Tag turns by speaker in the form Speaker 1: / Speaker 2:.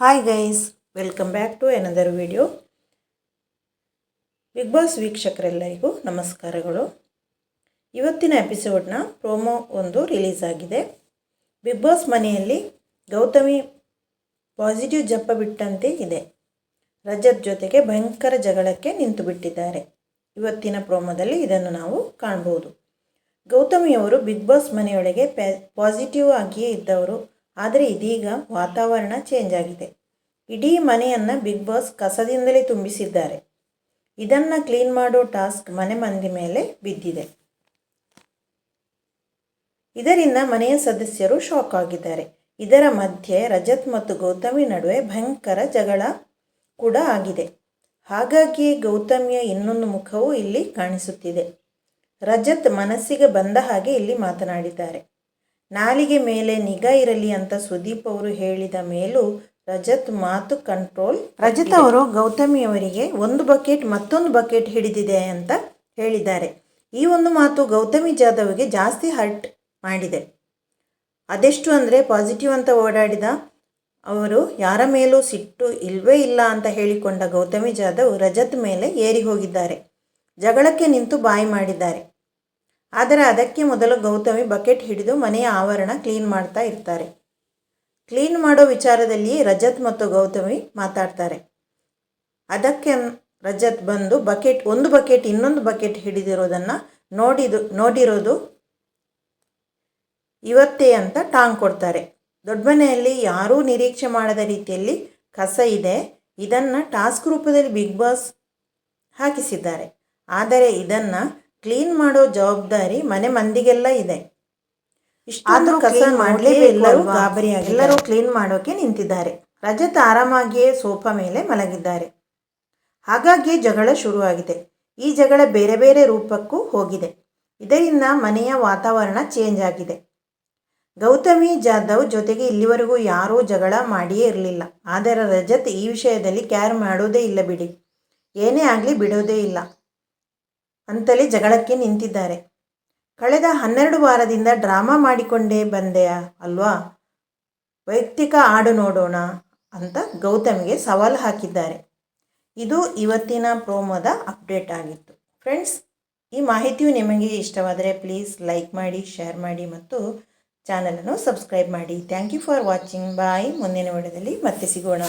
Speaker 1: Hi guys welcome back to another video Bigg Boss ವೀಕ್ಷಕರೆಲ್ಲರಿಗೂ ನಮಸ್ಕಾರಗಳು. ಇವತ್ತಿನ ಎಪಿಸೋಡ್ನ ಪ್ರೋಮೋ ಒಂದು ರಿಲೀಸ್ ಆಗಿದೆ. ಬಿಗ್ ಬಾಸ್ ಮನೆಯಲ್ಲಿ ಗೌತಮಿ ಪಾಸಿಟಿವ್ ಜಪ್ಪ ಬಿಟ್ಟಂತೆ ಇದೆ. ರಜತ್ ಜೊತೆಗೆ ಭಯಂಕರ ಜಗಳಕ್ಕೆ ನಿಂತು ಬಿಟ್ಟಿದ್ದಾರೆ. ಇವತ್ತಿನ ಪ್ರೋಮೋದಲ್ಲಿ ಇದನ್ನು ನಾವು ಕಾಣ್ಬೋದು. ಗೌತಮಿಯವರು ಬಿಗ್ ಬಾಸ್ ಮನೆಯೊಳಗೆ ಪಾಸಿಟಿವ್ ಆಗಿಯೇ ಇದ್ದವರು. ಆದರೆ ಇದೀಗ ವಾತಾವರಣ ಚೇಂಜ್ ಆಗಿದೆ. ಇಡೀ ಮನೆಯನ್ನು ಬಿಗ್ ಬಾಸ್ ಕಸದಿಂದಲೇ ತುಂಬಿಸಿದ್ದಾರೆ. ಇದನ್ನು ಕ್ಲೀನ್ ಮಾಡೋ ಟಾಸ್ಕ್ ಮನೆ ಮಂದಿ ಮೇಲೆ ಬಿದ್ದಿದೆ. ಇದರಿಂದ ಮನೆಯ ಸದಸ್ಯರು ಶಾಕ್ ಆಗಿದ್ದಾರೆ. ಇದರ ಮಧ್ಯೆ ರಜತ್ ಮತ್ತು ಗೌತಮಿ ನಡುವೆ ಭಯಂಕರ ಜಗಳ ಕೂಡ ಆಗಿದೆ. ಹಾಗಾಗಿ ಗೌತಮಿಯ ಇನ್ನೊಂದು ಮುಖವೂ ಇಲ್ಲಿ ಕಾಣಿಸುತ್ತಿದೆ. ರಜತ್ ಮನಸ್ಸಿಗೆ ಬಂದ ಹಾಗೆ ಇಲ್ಲಿ ಮಾತನಾಡಿದ್ದಾರೆ. ನಾಲಿಗೆ ಮೇಲೆ ನಿಗಾ ಇರಲಿ ಅಂತ ಸುದೀಪ್ ಅವರು ಹೇಳಿದ ಮೇಲೂ ರಜತ್ ಮಾತು ಕಂಟ್ರೋಲ್ ರಜತ್ ಅವರು ಗೌತಮಿಯವರಿಗೆ ಒಂದು ಬಕೆಟ್ ಮತ್ತೊಂದು ಬಕೆಟ್ ಹಿಡಿದಿದೆ ಅಂತ ಹೇಳಿದ್ದಾರೆ. ಈ ಒಂದು ಮಾತು ಗೌತಮಿ ಜಾಧವ್ಗೆ ಜಾಸ್ತಿ ಹರ್ಟ್ ಮಾಡಿದೆ. ಅದೆಷ್ಟು ಅಂದರೆ ಪಾಸಿಟಿವ್ ಅಂತ ಓಡಾಡಿದ ಅವರು ಯಾರ ಮೇಲೂ ಸಿಟ್ಟು ಇಲ್ವೇ ಇಲ್ಲ ಅಂತ ಹೇಳಿಕೊಂಡ ಗೌತಮಿ ಜಾಧವ್ ರಜತ್ ಮೇಲೆ ಏರಿ ಹೋಗಿದ್ದಾರೆ. ಜಗಳಕ್ಕೆ ನಿಂತು ಬಾಯಿ ಮಾಡಿದ್ದಾರೆ. ಆದರೆ ಅದಕ್ಕೆ ಮೊದಲು ಗೌತಮಿ ಬಕೆಟ್ ಹಿಡಿದು ಮನೆಯ ಆವರಣ ಕ್ಲೀನ್ ಮಾಡ್ತಾ ಇರ್ತಾರೆ. ಕ್ಲೀನ್ ಮಾಡೋ ವಿಚಾರದಲ್ಲಿ ರಜತ್ ಮತ್ತು ಗೌತಮಿ ಮಾತಾಡ್ತಾರೆ. ಅದಕ್ಕೆ ರಜತ್ ಬಂದು ಬಕೆಟ್, ಒಂದು ಬಕೆಟ್, ಇನ್ನೊಂದು ಬಕೆಟ್ ಹಿಡಿದಿರೋದನ್ನು ನೋಡಿದು, ನೋಡಿರೋದು ಇವತ್ತೇ ಅಂತ ಟಾಂಗ್ ಕೊಡ್ತಾರೆ. ದೊಡ್ಡ ಮನೆಯಲ್ಲಿ ಯಾರೂ ನಿರೀಕ್ಷೆ ಮಾಡದ ರೀತಿಯಲ್ಲಿ ಕಸ ಇದೆ. ಇದನ್ನು ಟಾಸ್ಕ್ ರೂಪದಲ್ಲಿ ಬಿಗ್ ಬಾಸ್ ಹಾಕಿಸಿದ್ದಾರೆ. ಆದರೆ ಇದನ್ನು ಕ್ಲೀನ್ ಮಾಡೋ ಜವಾಬ್ದಾರಿ ಮನೆ ಮಂದಿಗೆಲ್ಲ ಇದೆ. ಕಸ ಮಾಡಲೇ ಎಲ್ಲರೂ ಗಾಬರಿಯಾಗಿ ಎಲ್ಲರೂ ಕ್ಲೀನ್ ಮಾಡೋಕೆ ನಿಂತಿದ್ದಾರೆ. ರಜತ್ ಆರಾಮಾಗಿಯೇ ಸೋಫಾ ಮೇಲೆ ಮಲಗಿದ್ದಾರೆ. ಹಾಗಾಗಿ ಜಗಳ ಶುರುವಾಗಿದೆ. ಈ ಜಗಳ ಬೇರೆ ಬೇರೆ ರೂಪಕ್ಕೂ ಹೋಗಿದೆ. ಇದರಿಂದ ಮನೆಯ ವಾತಾವರಣ ಚೇಂಜ್ ಆಗಿದೆ. ಗೌತಮಿ ಜಾಧವ್ ಜೊತೆಗೆ ಇಲ್ಲಿವರೆಗೂ ಯಾರೂ ಜಗಳ ಮಾಡಿಯೇ ಇರಲಿಲ್ಲ. ಆದರೆ ರಜತ್ ಈ ವಿಷಯದಲ್ಲಿ ಕ್ಯಾರ್ ಮಾಡೋದೇ ಇಲ್ಲ ಬಿಡಿ. ಏನೇ ಆಗಲಿ ಬಿಡೋದೇ ಇಲ್ಲ. ಅಂತಲೇ ಜಗಳಕ್ಕೆ ನಿಂತಿದ್ದಾರೆ. ಕಳೆದ ಹನ್ನೆರಡು ವಾರದಿಂದ ಡ್ರಾಮಾ ಮಾಡಿಕೊಂಡೇ ಬಂದೆಯಾ ಅಲ್ವಾ? ವೈಯಕ್ತಿಕ ಹಾಡು ನೋಡೋಣ ಅಂತ ಗೌತಮಿಗೆ ಸವಾಲು ಹಾಕಿದ್ದಾರೆ. ಇದು ಇವತ್ತಿನ ಪ್ರೋಮೋದ ಅಪ್ಡೇಟ್ ಆಗಿತ್ತು. ಫ್ರೆಂಡ್ಸ್, ಈ ಮಾಹಿತಿಯು ನಿಮಗೆ ಇಷ್ಟವಾದರೆ ಪ್ಲೀಸ್ ಲೈಕ್ ಮಾಡಿ, ಶೇರ್ ಮಾಡಿ ಮತ್ತು ಚಾನಲನ್ನು ಸಬ್ಸ್ಕ್ರೈಬ್ ಮಾಡಿ. Thank you for watching. Bye. ಮುಂದಿನ ವಿಡಿಯೋದಲ್ಲಿ ಮತ್ತೆ ಸಿಗೋಣ.